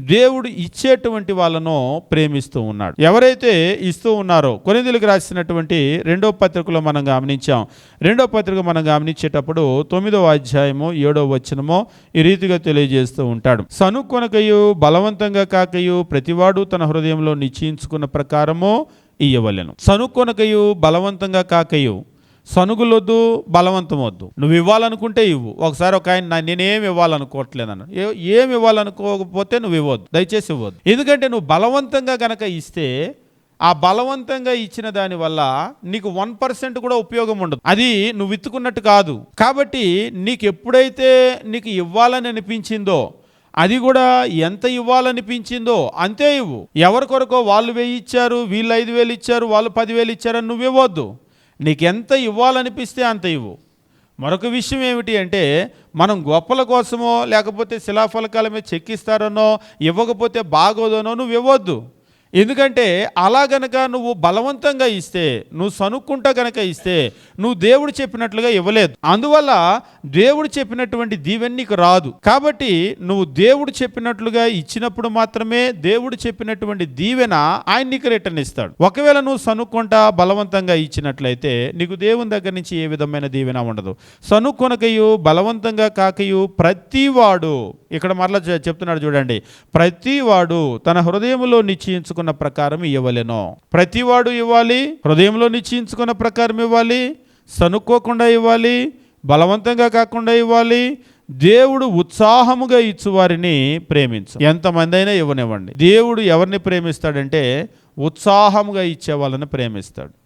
దేవుడు ఇచ్చేటువంటి వాళ్ళను ప్రేమిస్తూ ఉన్నాడు. ఎవరైతే ఇస్తూ ఉన్నారో కొనిదిలకు రాసినటువంటి రెండో పత్రికలో మనం గమనించాం. రెండో పత్రిక మనం గమనించేటప్పుడు తొమ్మిదవ అధ్యాయము ఏడో వచనమో ఈ రీతిగా తెలియజేస్తూ ఉంటాడు. సనుకొనకయు బలవంతంగా కాకయు ప్రతివాడు తన హృదయంలో నిశ్చయించుకున్న ప్రకారము ఇయ్యవలెను. సనుకొనకయు బలవంతంగా కాకయు సనుగులొద్దు బలవంతం వద్దు నువ్వు ఇవ్వాలనుకుంటే ఇవ్వు. ఒకసారి ఒక ఆయన నేనేమి నేనేం ఇవ్వాలనుకోవట్లేదు అన్న ఏం ఇవ్వాలనుకోకపోతే నువ్వు ఇవ్వద్దు. దయచేసి ఇవ్వద్దు. ఎందుకంటే నువ్వు బలవంతంగా గనక ఇస్తే ఆ బలవంతంగా ఇచ్చిన దాని వల్ల నీకు వన్ పర్సెంట్ కూడా ఉపయోగం ఉండదు. అది నువ్వు విత్తుకున్నట్టు కాదు. కాబట్టి నీకు ఎప్పుడైతే నీకు ఇవ్వాలని అనిపించిందో అది కూడా ఎంత ఇవ్వాలనిపించిందో అంతే ఇవ్వు. ఎవరి కొరకో వాళ్ళు వెయ్యి ఇచ్చారు వీళ్ళు ఐదు వేలు ఇచ్చారు వాళ్ళు పదివేలు ఇచ్చారని నువ్వు ఇవ్వద్దు. నీకెంత ఇవ్వాలనిపిస్తే అంత ఇవ్వు. మరొక విషయం ఏమిటి అంటే మనం గొప్పల కోసమో లేకపోతే శిలాఫలకాల మీద చెక్కిస్తారనో ఇవ్వకపోతే బాగోదనో నువ్వు ఇవ్వద్దు. ఎందుకంటే అలా గనక నువ్వు బలవంతంగా ఇస్తే నువ్వు సనుక్కుంటా గనక ఇస్తే నువ్వు దేవుడు చెప్పినట్లుగా ఇవ్వలేదు. అందువల్ల దేవుడు చెప్పినటువంటి దీవెన నీకు రాదు. కాబట్టి నువ్వు దేవుడు చెప్పినట్లుగా ఇచ్చినప్పుడు మాత్రమే దేవుడు చెప్పినటువంటి దీవెన ఆయన నీకు రిటర్న్ ఇస్తాడు. ఒకవేళ నువ్వు సనుక్కుంటా బలవంతంగా ఇచ్చినట్లయితే నీకు దేవుని దగ్గర నుంచి ఏ విధమైన దీవెన ఉండదు. సనుక్కొనకయు బలవంతంగా కాకయు ప్రతివాడు ఇక్కడ మరలా చెప్తున్నాడు చూడండి. ప్రతివాడు తన హృదయంలో నిశ్చయించుకున్న ప్రకారం ఇవ్వలేను ప్రతివాడు ఇవ్వాలి హృదయంలో నిశ్చయించుకున్న ప్రకారం ఇవ్వాలి సనుక్కోకుండా ఇవ్వాలి బలవంతంగా కాకుండా ఇవ్వాలి దేవుడు ఉత్సాహముగా ఇచ్చు వారిని ప్రేమించు. ఎంతమంది అయినా ఇవ్వనివ్వండి. దేవుడు ఎవరిని ప్రేమిస్తాడంటే ఉత్సాహముగా ఇచ్చే వాళ్ళని ప్రేమిస్తాడు.